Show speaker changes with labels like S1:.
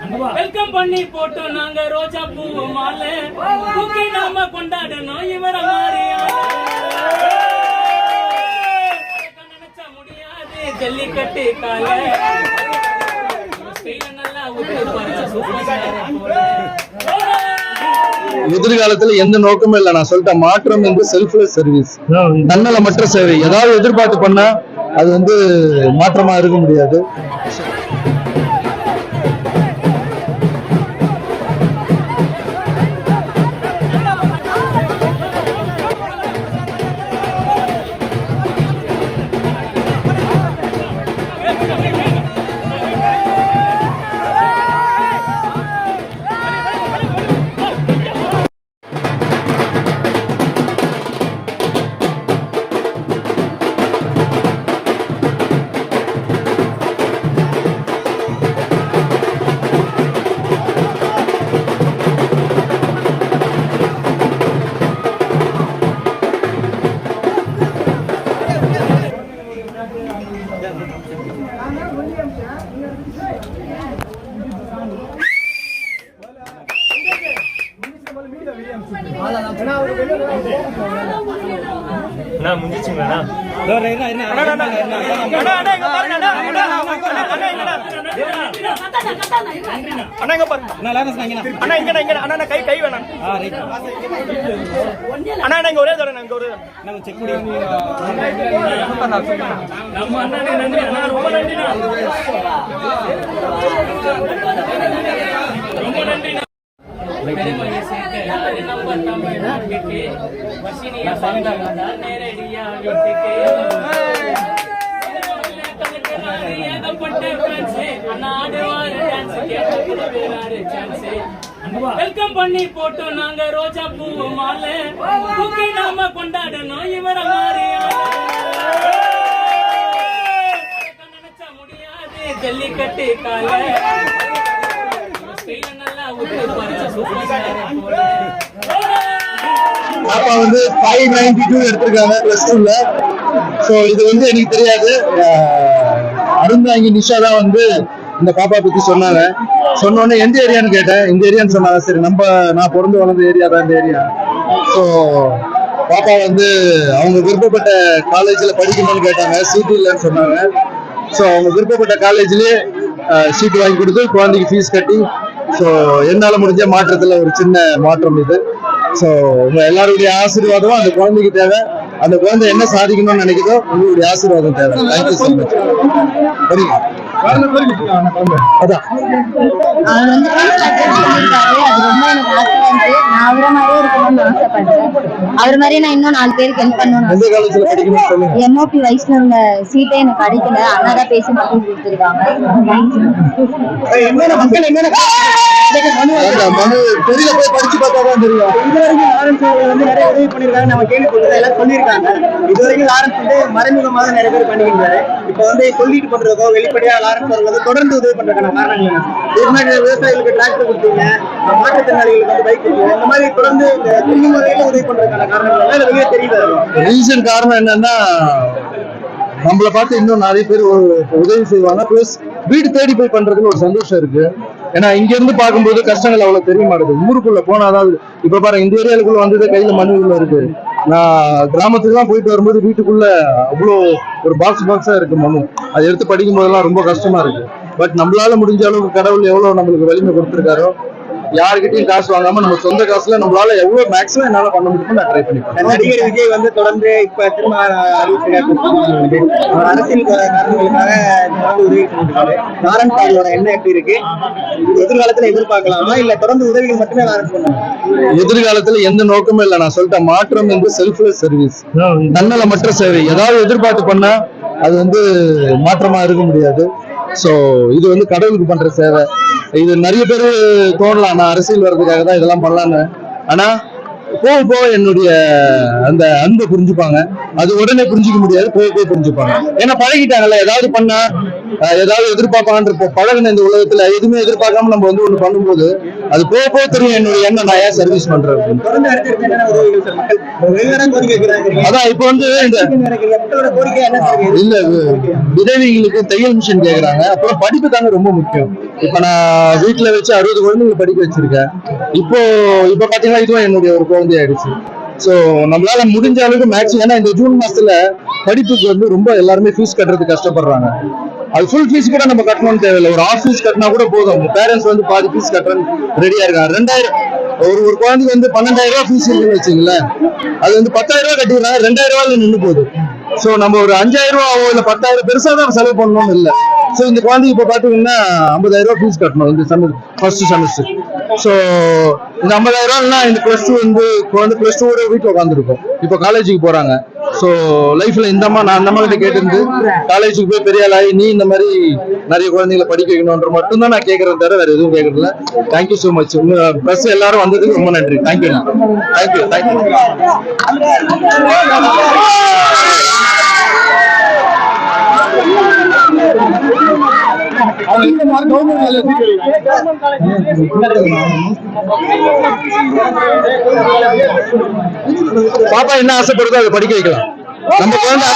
S1: Welcome பண்ணி போட்டோம் நாங்க ரோஜா பூ மாலை. நாம கொண்டாடணும் இவர மாதிரி நினைச்சா முடியாது ஜல்லிக்கட்டு கால.
S2: எதிர்காலத்துல எந்த நோக்கமும் இல்லை. நான் சொல்லிட்டேன் மாற்றம் என்று செல்ஃப்லெஸ் சர்வீஸ் தன்னலமற்ற சேவை. ஏதாவது எதிர்பார்த்து பண்ணா அது வந்து மாற்றமா இருக்க முடியாது. Jangan.
S3: அண்ணா முடிஞ்சிச்சுங்களா அண்ணா இங்க பாருங்க அண்ணா இங்க இங்க அண்ணா அண்ணா, கை கை வேணாம் அண்ணா அண்ணா இங்க ஒரே தடவை இங்க ஒரே
S1: நம்ம அண்ணனுக்கு நன்றி அண்ணா ரொம்ப நன்றிண்ணா ரொம்ப நன்றி நம்ம தமிழ்நாட்டுக்கு வசினியா வீட்டுக்கு ஏகப்பட்ட fans. அண்ணா ஆடுவாரு dance, கேட்டதுல வேறாரு வெல்கம் பண்ணி போட்டோம் நாங்க ரோஜா பூ மாலை தூக்கி நாம கொண்டாடணும் இவர மாதிரி நினைச்சா முடியாது ஜல்லிக்கட்டு கால ஸ்டைல நல்லா விட்டு சூப்பர்
S2: பாப்பா வந்து ஃபைவ் நைன்டி டூ எடுத்திருக்காங்க பிளஸ் டூல ஸோ இது வந்து எனக்கு தெரியாது. அருந்தாங்கி நிஷா தான் வந்து இந்த பாப்பா பத்தி சொன்னாங்க. சொன்னோடனே எந்த ஏரியான்னு கேட்டேன்? இந்த ஏரியான்னு சொன்னாங்க. சரி நம்ம நான் பிறந்து வளர்ந்த ஏரியா தான் இந்த ஏரியா ஸோ பாப்பா வந்து அவங்க விருப்பப்பட்ட காலேஜில் படிக்கணும்னு கேட்டாங்க. சீட்டு இல்லைன்னு சொன்னாங்க. ஸோ அவங்க விருப்பப்பட்ட காலேஜ்லயே சீட் வாங்கி கொடுத்து குழந்தைக்கு ஃபீஸ் கட்டி ஸோ என்னால் முடிஞ்ச மாற்றத்தில் ஒரு சின்ன மாற்றம் இது. ஸோ உங்க எல்லாருடைய ஆசீர்வாதமும் அந்த குழந்தைக்கு தேவை. அந்த குழந்தை என்ன சாதிக்கணும்னு நினைக்குதோ உங்களுடைய ஆசீர்வாதம் தேவை. தேங்க்யூ ஸோ மச் அதான்
S4: அவர் வந்து அது ரொம்ப எனக்கு ஆசையா இருக்கு நான் அவரை மாதிரியே இருக்கணும்னு ஆசைப்படுறேன் அவர் மாதிரியே நான் இன்னும் நாலு பேருக்கு ஹெல்ப் பண்ணணும்
S2: எந்த காலேஜ்ல படிக்கணும்னு சொல்லுங்க
S4: எம்ஓபி வயசுல சீட்டே எனக்கு கிடைக்கல அண்ணா தான் பேசி மட்டும் கொடுத்துருக்காங்க
S2: அந்த மனு தெரியல போய் படிச்சு பார்த்தா தான் தெரியும்.
S5: இதுவரைக்கும் லாரன்ஸ் அவர்கள் வந்து நிறைய உதவி பண்ணிருக்காங்க நம்ம கேள்விப்பட்டது எல்லாம் சொல்லியிருக்காங்க. இதுவரைக்கும் லாரன்ஸ் வந்து மறைமுகமாக நிறைய பேர் பண்ணிக்கிட்டாரு இப்போ வந்து சொல்லிட்டு பண்றதோ வெளிப்படையா லாரன்ஸ் வந்து தொடர்ந்து உதவி பண்றதுக்கான காரணங்கள் என்ன? விவசாயிகளுக்கு டிராக்டர் கொடுத்தீங்க. மாற்றுத்திறனாளிகளுக்கு வந்து பைக் கொடுத்தீங்க. இந்த மாதிரி தொடர்ந்து இந்த முறையில உதவி பண்றதுக்கான காரணங்கள் எல்லாம் வெளியே தெரியுது
S2: ரீசன் காரணம் என்னன்னா நம்மளை பார்த்து இன்னும் நிறைய பேர் உதவி செய்வாங்க. ப்ளஸ் வீடு தேடி போய் பண்றதுல ஒரு சந்தோஷம் இருக்கு. ஏன்னா இங்க இருந்து பார்க்கும்போது கஷ்டங்கள் அவ்வளவு தெரிய மாட்டேது ஊருக்குள்ள போனாதான் இப்ப பாருங்க இந்த ஏரியாவுக்குள்ள வந்தது கையில மண்ணுக்குள்ள இருக்கு. நான் கிராமத்துக்கு தான் போயிட்டு வரும்போது வீட்டுக்குள்ள அவ்வளோ ஒரு பாக்ஸ் பாக்ஸா இருக்கு மனு அதை எடுத்து படிக்கும் போதெல்லாம் ரொம்ப கஷ்டமா இருக்கு. பட் நம்மளால முடிஞ்ச அளவுக்கு கடவுள் எவ்வளவு நம்மளுக்கு வலிமை கொடுத்திருக்காரோ யாருக்கிட்டையும் காசு வாங்காம நம்ம சொந்த காசுல நம்மளால எவ்வளவு மேக்ஸிமம் என்னால பண்ண முடியுமோ நான் ட்ரை பண்ணி பார்க்கிறேன்.
S5: நடிகர் விஜய் வந்து தொடர்ந்து இப்ப திரும்ப அரசியல் காரணங்களுக்காக உதவி லாரன்ஸ் அவர்களோட எண்ணம் எப்படி இருக்கு? எதிர்காலத்துல எதிர்பார்க்கலாமா? இல்ல தொடர்ந்து உதவிகள் மட்டுமே பண்ணுவாங்க
S2: எதிர்காலத்துல எந்த நோக்கமும் இல்லை. நான் சொல்லிட்டேன் மாற்றம் என்று செல்ஃப்லெஸ் சர்வீஸ் தன்னலமற்ற சேவை. ஏதாவது எதிர்பார்த்து பண்ணா அது வந்து மாற்றமா இருக்க முடியாது. சோ இது வந்து கடவுளுக்கு பண்ற சேவை. இது நிறைய பேர் தோணலாம். நான் அரசியல் வர்றதுக்காக தான் இதெல்லாம் பண்ணலான்னு ஆனா போக போக என்னுடைய அந்த அன்பை புரிஞ்சுப்பாங்க. அது உடனே புரிஞ்சுக்க முடியாது. போக போக புரிஞ்சுப்பாங்க. ஏன்னா பழகிட்டாங்கல்ல. ஏதாவது பண்ணா ஏதாவது எதிர்பார்ப்பாங்கன்ற இப்போ பழகின இந்த உலகத்துல எதுவுமே எதிர்பார்க்காம நம்ம வந்து ஒண்ணு பண்ணும்போது அது போக போக தெரியும் என்னுடைய எண்ணம் நான் ஏன் சர்வீஸ் பண்றேன் அதான் இப்போ வந்து இந்த? இல்ல விதவைகளுக்கு தையல் மிஷின் கேக்குறாங்க. அப்புறம் படிப்பு தாங்க ரொம்ப முக்கியம். இப்ப நான் வீட்டுல வச்சு அறுபது குழந்தைங்களை படிக்க வச்சிருக்கேன். இப்போ இப்ப பாத்தீங்கன்னா இதுவும் என்னுடைய ஒரு குழந்தை ஆயிடுச்சு. சோ நம்மளால முடிஞ்ச அளவுக்கு மேக்ஸிமம் ஏன்னா இந்த ஜூன் மாசத்துல படிப்புக்கு வந்து ரொம்ப எல்லாருமே ஃபீஸ் கட்டுறதுக்கு கஷ்டப்படுறாங்க. அது ஃபுல் ஃபீஸ் கூட நம்ம கட்டணும்னு தேவையில்லை. ஒரு ஆஃப் ஃபீஸ் கட்டினா கூட போதும். பேரண்ட்ஸ் வந்து பாதி ஃபீஸ் கட்டுறன்னு ரெடியா இருக்காங்க. ரெண்டாயிரம் ஒரு ஒரு குழந்தைக்கு வந்து பன்னெண்டாயிரம் ரூபாய் ஃபீஸ் இருக்குன்னு வச்சுங்களேன் அது வந்து பத்தாயிரம் ரூபாய் கட்டிடுறாங்க. ரெண்டாயிரம் ரூபாயில நின்று போகுது. சோ நம்ம ஒரு அஞ்சாயிரம் ரூபா இல்ல பத்தாயிரம் பெருசா தான் செலவு பண்ணணும்னு இல்லை. சோ இந்த குழந்தைக்கு இப்ப பாத்தீங்கன்னா ஐம்பதாயிரம் ரூபாய் ஃபீஸ் கட்டணும் இந்த செமஸ்டர் ஃபர்ஸ்ட் செமஸ்டர் சோ இந்த ஐம்பதாயிரம் ரூபாய்னா இந்த பிளஸ் டூ வந்து குழந்தை பிளஸ் டூ வீட்டு உட்காந்துருக்கும் இப்போ காலேஜுக்கு போறாங்க. சோ லைஃப்ல இந்த அம்மா நான் அந்த அம்மா கிட்ட கேட்டிருந்து காலேஜுக்கு போய் பெரிய ஆளாகி நீ இந்த மாதிரி நிறைய குழந்தைகளை படிக்க வைக்கணும்ன்ற மட்டும் தான் நான் கேட்கறேன் தவிர வேற எதுவும் கேட்கறதில்ல. தேங்க்யூ ஸோ மச் உங்க ப்ளஸ் எல்லாரும் வந்ததுக்கு ரொம்ப நன்றி. தேங்க்யூ தேங்க்யூ தேங்க்யூ பாப்பா என்ன ஆசைப்படுதோ அதை படிக்க வைக்கலாம். நம்ம குழந்தை